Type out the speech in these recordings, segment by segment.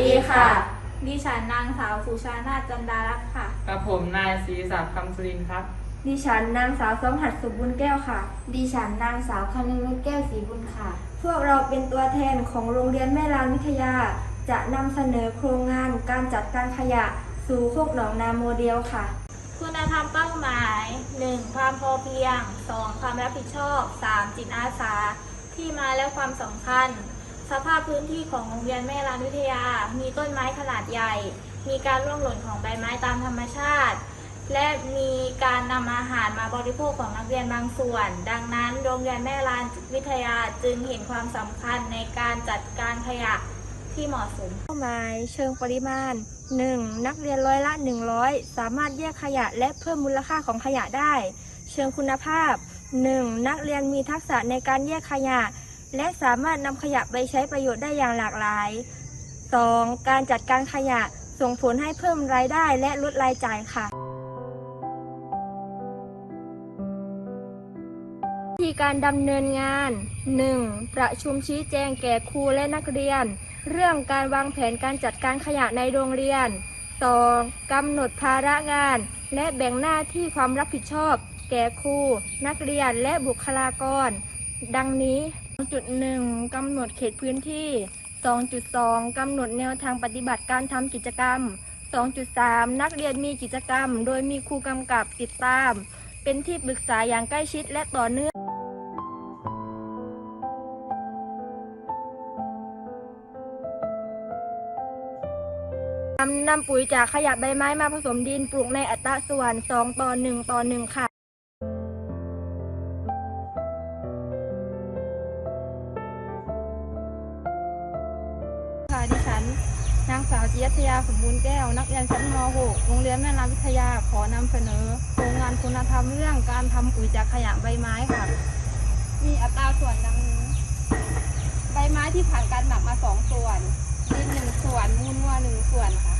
ดีค่ะ ดิฉันนางสาวสุชานาถจันดารักษ์ค่ะ กับผมนายศรีศักดิ์คำสุรินทร์ครับ ดิฉันนางสาวสมหัสสุบุญแก้วค่ะ ดิฉันนางสาวคนึงนุชแก้วศรีบุญค่ะ พวกเราเป็นตัวแทนของโรงเรียนแม่ลานวิทยา จะนำเสนอโครงงานการจัดการขยะ สู่โคกหนองนาโมเดลค่ะ คุณธรรมเป้าหมาย 1. ความพอเพียง 2. ความรับผิดชอบ 3. จิตอาสา ที่มาและความสำคัญ สภาพพื้นที่ของโรงเรียนแม่ลานวิทยา มีต้นไม้ขนาดใหญ่ มีการร่วงหล่นของใบไม้ตามธรรมชาติ และมีการนำอาหารมาบริโภคของนักเรียนบางส่วน ดังนั้นโรงเรียนแม่ลานวิทยาจึงเห็นความสำคัญในการจัดการขยะที่เหมาะสมเป้าหมายเชิงปริมาณ 1. นักเรียนร้อยละ 100 สามารถแยกขยะและเพิ่มมูลค่าของขยะได้ เชิงคุณภาพ 1. นักเรียนมีทักษะในการแยกขยะ และสามารถนำขยะไปใช้ประโยชน์ได้อย่างหลากหลาย 2. การจัดการขยะส่งผลให้เพิ่มรายได้และลดรายจ่ายค่ะ วิธีการดำเนินงาน 1. ประชุมชี้แจงแก่ครูและนักเรียน เรื่องการวางแผนการจัดการขยะในโรงเรียน 2. กำหนดภาระงาน และแบ่งหน้าที่ความรับผิดชอบ แก่ครู นักเรียนและบุคลากร ดังนี้ 2.1 กำหนดเขตพื้นที่ 2.2 กำหนดแนวทางปฏิบัติการทำกิจกรรม 2.3 นักเรียนมีกิจกรรม โดยมีครูกำกับติดตาม เป็นที่ปรึกษาอย่างใกล้ชิดและต่อเนื่องนำนำปุ๋ยจากขยะใบไม้มาผสมดินปลูกในอัตราส่วน 2 ต่อ 1 ต่อ 1 ค่ะค่ะางสาวจิยตยาสมบูรณ์แก้ว นักเรียนชั้นม .6 โรงเรียนแม่นาวิทยาขอนำเสนอโครงงานคุณธรรมเรื่องการทำปุ๋ยจากขยะใบไม้ค่ะ มีอัตราส่วนดังนี้ ใบไม้ที่ผ่านการหมักมาสองส่วนดินหนึ่งส่วนมูลวัวหนึ่งส่วนค่ะ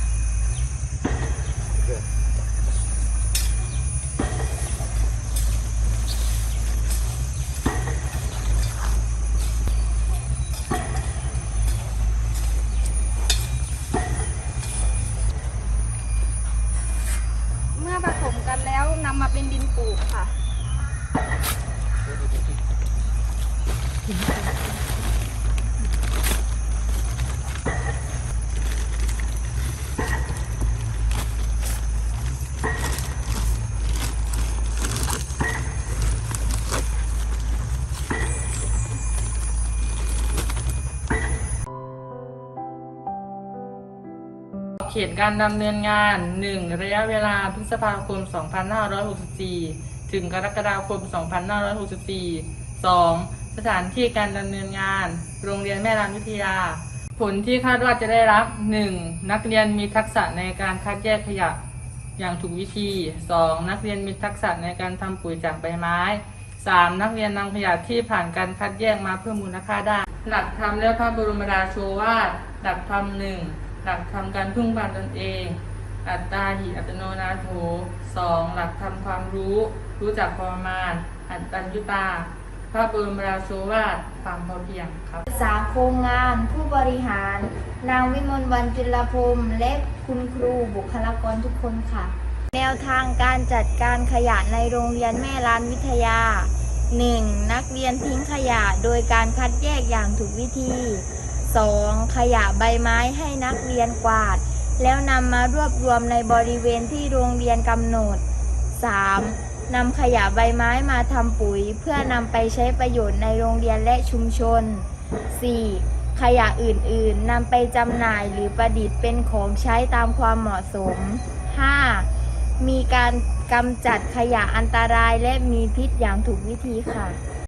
เมื่อผสม กันแล้วนำมาเป็นดินปลูกค่ะ เขตการดำเนินงาน 1. ระยะเวลาพฤษภาคม 2564 ถึงกรกฎาคม 2564 2. สถานที่การดำเนินงาน โรงเรียนแม่ลานวิทยา ผลที่คาดว่าจะได้รับ 1. นักเรียนมีทักษะในการคัดแยกขยะอย่างถูกวิธี 2. นักเรียนมีทักษะในการทำปุ๋ยจากใบไม้ 3. นักเรียนนำขยะที่ผ่านการคัดแยกมาเพิ่มมูลค่าได้ หลักธรรมและพระบรมราโชวาทหลักธรรมหนึ่ง หลักธรรมการพึ่งพาตนเอง อัตตาหิอัตโนนาโถ 2. หลักธรรมความรู้ รู้จักพอประมาณอัตตัญญุตา พระบรมราโชวาทความพอเพียงครับสาโครงงานผู้บริหาร นางวิมลวันจุลพรมและคุณครูบุคลากรทุกคนค่ะ แนวทางการจัดการขยะในโรงเรียนแม่ลานวิทยา 1. นักเรียนทิ้งขยะโดยการคัดแยกอย่างถูกวิธี 2. ขยะใบไม้ให้นักเรียนกวาด แล้วนำมารวบรวมในบริเวณที่โรงเรียนกำหนด 3. นำขยะใบไม้มาทำปุ๋ย เพื่อนำไปใช้ประโยชน์ในโรงเรียนและชุมชน 4. ขยะอื่นๆนำไปจำหน่ายหรือประดิษฐ์เป็นของใช้ตามความเหมาะสม 5. มีการกำจัดขยะอันตรายและมีพิษอย่างถูกวิธีค่ะ